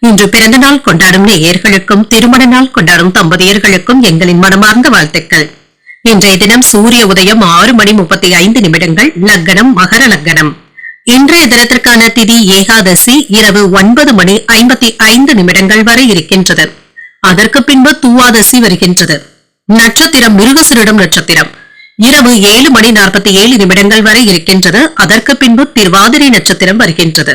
இன்று பிறந்த நாள் கொண்டாடும் நேயர்களுக்கும் திருமண நாள் கொண்டாடும் தம்பதியர்களுக்கும் எங்களின் மனமார்ந்த வாழ்த்துக்கள். இன்றைய தினம் சூரிய உதயம் ஆறு மணி முப்பத்தி ஐந்து நிமிடங்கள் லக்னம் மகர லக்னம் இன்றைய தினத்திற்கான திதி ஏகாதசி இரவு ஒன்பது மணி ஐம்பத்தி ஐந்து நிமிடங்கள் வரை இருக்கின்றது. அதற்கு பின்பு தூவாதசி வருகின்றது. நட்சத்திரம் மிருகசிரிடம் நட்சத்திரம். இரவு ஏழு மணி நாற்பத்தி ஏழு நிமிடங்கள் வரை இருக்கின்றது. அதற்கு பின்பு திருவாதிரை நட்சத்திரம் வருகின்றது.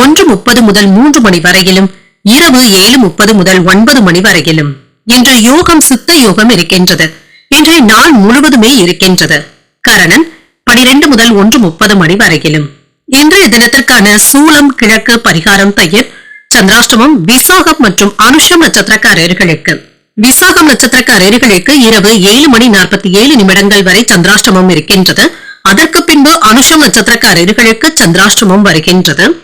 ஒன்று முப்பது முதல் மூன்று மணி வரையிலும் இரவு ஏழு முப்பது முதல் ஒன்பது மணி வரையிலும். இன்று யோகம் சித்த யோகம் இருக்கின்றது. இன்றைய நாள் முழுவதுமே இருக்கின்றது. கரணன் பனிரெண்டு முதல் ஒன்று முப்பது மணி வரையிலும். இன்றைய தினத்திற்கான சூலம் கிழக்கு பரிகாரம் தயிர் சந்திராஷ்டமம் விசாகம் மற்றும் அனுஷம் நட்சத்திரக்காரர்களுக்கு. விசாகம் நட்சத்திரக்காரர்களுக்கு இரவு ஏழு மணி நாற்பத்தி ஏழு நிமிடங்கள் வரை சந்திராஷ்டமம் இருக்கின்றது. அதற்கு பின்பு அனுஷம் நட்சத்திரக்காரர்களுக்கு சந்திராஷ்டமம் வருகின்றது.